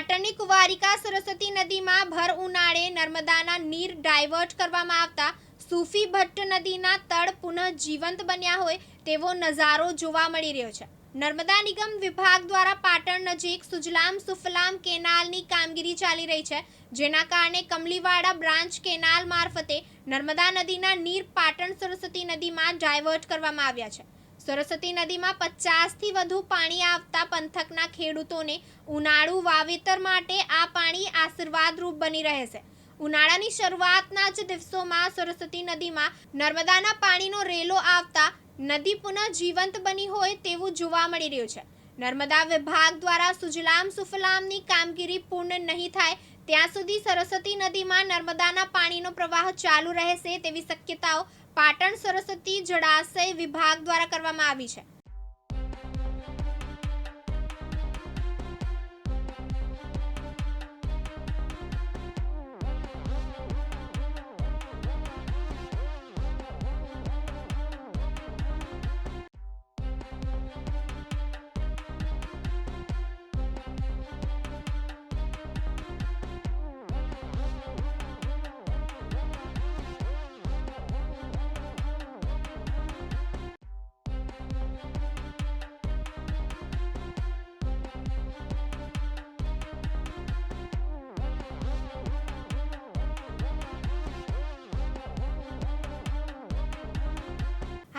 પાટણની કુવારિકા સરસ્વતી નદીમાં ભર ઉનાળે નર્મદાના નીર ડાયવર્ટ કરવામાં આવતા સૂફી ભટ્ટ નદીના તળ પુનઃ જીવંત બન્યા હોય તેવો નજારો જોવા મળી રહ્યો છે. નર્મદા નિગમ વિભાગ દ્વારા પાટણ નજીક સુજલામ સુફલામ કેનાલની કામગીરી ચાલી રહી છે, જેના કારણે કમલીવાડા બ્રાન્ચ કેનાલ મારફતે નર્મદા નદીના નીર પાટણ સરસ્વતી નદીમાં ડાયવર્ટ કરવામાં આવ્યા છે. સરસ્વતી નદીમાં પચાસથી વધુ પાણી આવતા પંથકના ખેડૂતોને ઉનાળુ વાવેતર માટે આ પાણી આશીર્વાદરૂપ બની રહેશે ઉનાળાની શરૂઆતના જ દિવસોમાં સરસ્વતી નદીમાં નર્મદાના પાણીનો રેલો આવતા નદી પુનઃ જીવંત બની હોય તેવું જોવા મળી રહ્યું છે. નર્મદા વિભાગ દ્વારા સુજલામ સુફલામની કામગીરી પૂર્ણ નહીં થાય ત્યાં સુધી સરસ્વતી નદીમાં નર્મદાના પાણીનો પ્રવાહ ચાલુ રહેશે તેવી શક્યતાઓ પાટણ સરસ્વતી જળાશય વિભાગ દ્વારા કરવામાં આવી છે.